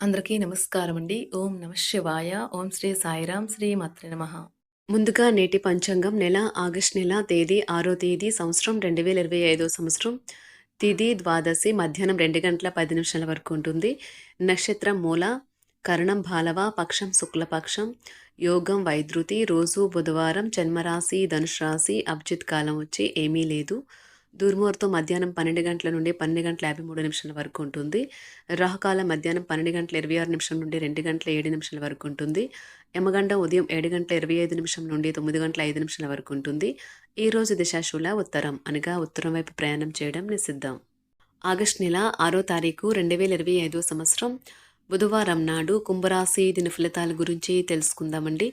అందరికీ నమస్కారం అండి. ఓం నమ శివాయ. ఓం శ్రీ సాయిరాం శ్రీ మాత్ర నమ. ముందుగా నేటి పంచాంగం నెల ఆగస్ట్ నెల తేదీ ఆరో తేదీ సంవత్సరం రెండు వేల ఇరవై ఐదో సంవత్సరం. తిది ద్వాదశి మధ్యాహ్నం రెండు గంటల పది నిమిషాల వరకు ఉంటుంది. నక్షత్రం మూల కరణం బాలవ పక్షం శుక్లపక్షం యోగం వైద్రుతి రోజు బుధవారం జన్మరాశి ధనుష్ రాశి అభిజిత్ కాలం వచ్చి ఏమీ లేదు. దుర్ముహూర్తం మధ్యాహ్నం పన్నెండు గంటల నుండి పన్నెండు గంటల యాభై మూడు నిమిషాల వరకు ఉంటుంది. రాహుకాలం మధ్యాహ్నం పన్నెండు గంటల ఇరవై ఆరు నిమిషం నుండి రెండు గంటల ఏడు నిమిషాల వరకు ఉంటుంది. యమగండ ఉదయం ఏడు గంటల ఇరవై ఐదు నిమిషం నుండి తొమ్మిది గంటల ఐదు నిమిషాల వరకు ఉంటుంది. ఈరోజు రోజు దిశాశూల ఉత్తరం అనగా ఉత్తరం వైపు ప్రయాణం చేయడం నిషిద్ధం. ఆగస్టు నెల ఆరో తారీఖు రెండు వేల ఇరవై ఐదో సంవత్సరం. బుధవారం నాడు కుంభరాశి దిన ఫలితాల గురించి తెలుసుకుందామండి.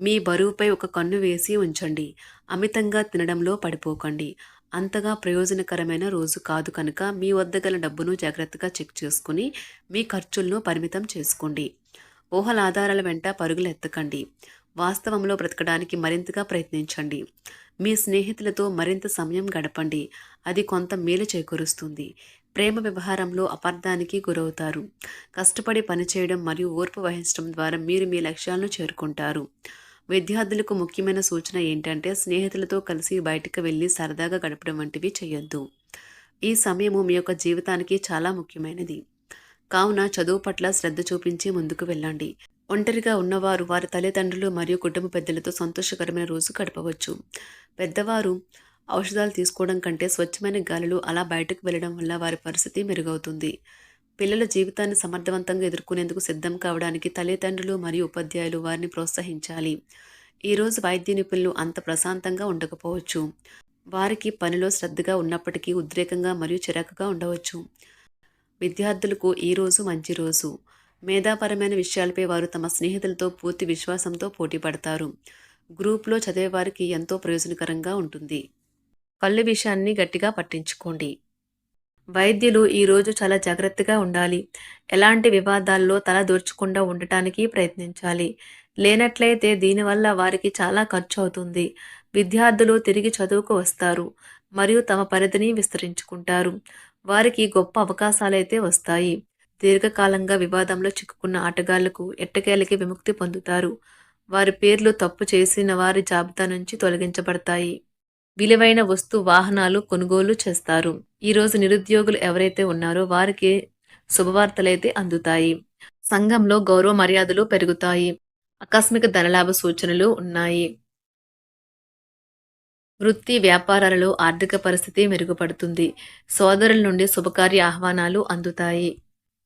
మీ బరువుపై ఒక కన్ను వేసి ఉంచండి. అమితంగా తినడంలో పడిపోకండి. అంతగా ప్రయోజనకరమైన రోజు కాదు కనుక మీ వద్ద గల డబ్బును జాగ్రత్తగా చెక్ చేసుకుని మీ ఖర్చులను పరిమితం చేసుకోండి. ఊహల ఆధారాల వెంట పరుగులు ఎత్తకండి. వాస్తవంలో బ్రతకడానికి మరింతగా ప్రయత్నించండి. మీ స్నేహితులతో మరింత సమయం గడపండి. అది కొంత మేలు చేకూరుస్తుంది. ప్రేమ వ్యవహారంలో అపార్థానికి గురవుతారు. కష్టపడి పనిచేయడం మరియు ఓర్పు వహించడం ద్వారా మీరు మీ లక్ష్యాలను చేరుకుంటారు. విద్యార్థులకు ముఖ్యమైన సూచన ఏంటంటే స్నేహితులతో కలిసి బయటకు వెళ్ళి సరదాగా గడపడం వంటివి చేయొద్దు. ఈ సమయము మీ యొక్క జీవితానికి చాలా ముఖ్యమైనది. కావున చదువు పట్ల శ్రద్ధ చూపించి ముందుకు వెళ్ళండి. ఒంటరిగా ఉన్నవారు వారి తల్లిదండ్రులు మరియు కుటుంబ పెద్దలతో సంతోషకరమైన రోజు గడపవచ్చు. పెద్దవారు ఔషధాలు తీసుకోవడం కంటే స్వచ్ఛమైన గాలులు అలా బయటకు వెళ్ళడం వల్ల వారి పరిస్థితి మెరుగవుతుంది. పిల్లల జీవితాన్ని సమర్థవంతంగా ఎదుర్కొనేందుకు సిద్ధం కావడానికి తల్లిదండ్రులు మరియు ఉపాధ్యాయులు వారిని ప్రోత్సహించాలి. ఈరోజు వైద్య నిపుణులు అంత ప్రశాంతంగా ఉండకపోవచ్చు. వారికి పనిలో శ్రద్ధగా ఉన్నప్పటికీ ఉద్రేకంగా మరియు చిరాకుగా ఉండవచ్చు. విద్యార్థులకు ఈరోజు మంచి రోజు. మేధాపరమైన విషయాలపై వారు తమ స్నేహితులతో పూర్తి విశ్వాసంతో పోటీ పడతారు. గ్రూప్లో చదివేవారికి ఎంతో ప్రయోజనకరంగా ఉంటుంది. కళ్ళు విషయాన్ని గట్టిగా పట్టించుకోండి. వైద్యులు ఈరోజు చాలా జాగ్రత్తగా ఉండాలి. ఎలాంటి వివాదాల్లో తల దూర్చకుండా ఉండటానికి ప్రయత్నించాలి. లేనట్లయితే దీనివల్ల వారికి చాలా ఖర్చు అవుతుంది విద్యార్థులు తిరిగి చదువుకు వస్తారు మరియు తమ పరిధిని విస్తరించుకుంటారు. వారికి గొప్ప అవకాశాలైతే వస్తాయి. దీర్ఘకాలంగా వివాదంలో చిక్కుకున్న ఆటగాళ్ళకు ఎట్టకేలకి విముక్తి పొందుతారు. వారి పేర్లు తప్పు చేసిన వారి జాబితా నుంచి తొలగించబడతాయి. విలువైన వస్తు వాహనాలు కొనుగోలు చేస్తారు. ఈరోజు నిరుద్యోగులు ఎవరైతే ఉన్నారో వారికి శుభవార్తలైతే అందుతాయి. సంఘంలో గౌరవ మర్యాదలు పెరుగుతాయి. ఆకస్మిక ధనలాభ సూచనలు ఉన్నాయి. వృత్తి వ్యాపారాలలో ఆర్థిక పరిస్థితి మెరుగుపడుతుంది. సోదరుల నుండి శుభకార్య ఆహ్వానాలు అందుతాయి.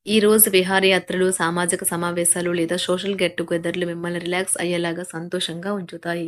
ఈ రోజు విహారయాత్రలు సామాజిక సమావేశాలు లేదా సోషల్ గెట్ టుగెదర్లు మిమ్మల్ని రిలాక్స్ అయ్యేలాగా సంతోషంగా ఉంచుతాయి.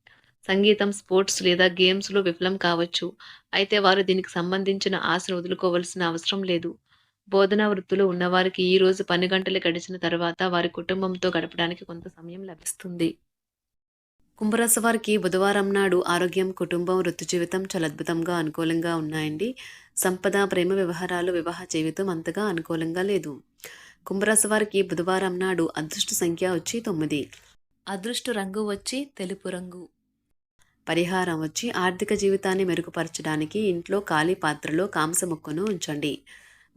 సంగీతం స్పోర్ట్స్ లేదా గేమ్స్లో విఫలం కావచ్చు. అయితే వారు దీనికి సంబంధించిన ఆశను వదులుకోవాల్సిన అవసరం లేదు. బోధనా వృత్తిలో ఉన్నవారికి ఈ రోజు పని గంటలు గడిచిన తర్వాత వారి కుటుంబంతో గడపడానికి కొంత సమయం లభిస్తుంది. కుంభరాశి వారికి బుధవారం నాడు ఆరోగ్యం కుటుంబం వృత్తి జీవితం చాలా అద్భుతంగా అనుకూలంగా ఉన్నాయండి. సంపద ప్రేమ వ్యవహారాలు వివాహ జీవితం అంతగా అనుకూలంగా లేదు. కుంభరాశి వారికి బుధవారం నాడు అదృష్ట సంఖ్య వచ్చి తొమ్మిది. అదృష్ట రంగు వచ్చి తెలుపు రంగు. పరిహారం వచ్చి ఆర్థిక జీవితాన్ని మెరుగుపరచడానికి ఇంట్లో ఖాళీ పాత్రలో కాంసముక్కను ఉంచండి.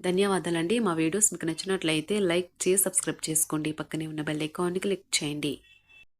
ధన్యవాదాలండి. మా వీడియోస్ మీకు నచ్చినట్లయితే లైక్ చేసి సబ్స్క్రైబ్ చేసుకోండి. పక్కనే ఉన్న బెల్ ఐకాన్ని క్లిక్ చేయండి.